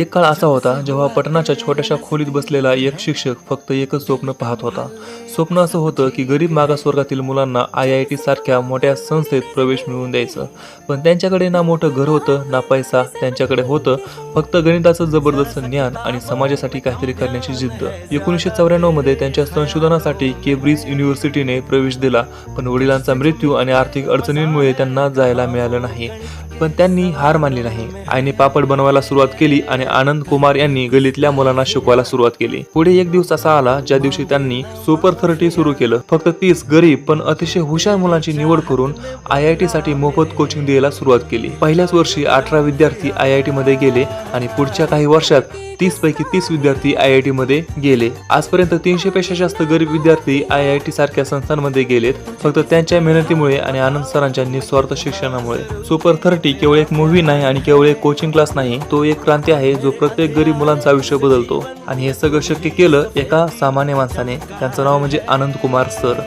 एक काळ असा होता जेव्हा पटनाच्या छोट्याशा खोलीत बसलेला एक शिक्षक फक्त एकच स्वप्न पाहत होता. स्वप्न असं होतं की गरीब मागासवर्गातील मुलांना आय आय टी सारख्या मोठ्या संस्थेत प्रवेश मिळवून द्यायचं. पण त्यांच्याकडे ना मोठं घर होतं ना पैसा त्यांच्याकडे होतं फक्त गणिताचं जबरदस्त ज्ञान आणि समाजासाठी काहीतरी करण्याची जिद्द. एकोणीसशे चौऱ्याण्णवमध्ये त्यांच्या संशोधनासाठी केब्रिज युनिव्हर्सिटीने प्रवेश दिला पण वडिलांचा मृत्यू आणि आर्थिक अडचणींमुळे त्यांना जायला मिळालं नाही. पण त्यांनी हार मानली नाही. आईने पापड बनवायला सुरुवात केली आणि आनंद कुमार यांनी गलीतल्या मुलांना शिकवायला सुरुवात केली. पुढे एक दिवस असा आला ज्या दिवशी त्यांनी सुपर थर्टी सुरू केलं. फक्त तीस गरीब पण अतिशय हुशार मुलांची निवड करून आय आय टी साठी मोफत कोचिंग द्यायला सुरुवात केली. पहिल्याच वर्षी अठरा विद्यार्थी आय आय टी मध्ये गेले आणि पुढच्या काही वर्षात तीस पैकी तीस विद्यार्थी आय आय टी मध्ये गेले. आजपर्यंत तीनशे पेक्षा जास्त गरीब विद्यार्थी आय आय टी सारख्या संस्थांमध्ये गेलेत. फक्त त्यांच्या मेहनतीमुळे आणि आनंद सरांच्या निस्वार्थ शिक्षणामुळे. सुपर थर्टी केवळ एक मूव्ही नाही आणि केवळ एक कोचिंग क्लास नाही तो एक क्रांती आहे जो प्रत्येक गरीब मुलांचं आयुष्य बदलतो. आणि हे सगळं शक्य केलं एका सामान्य माणसाने. त्यांचं नाव म्हणजे आनंद कुमार सर.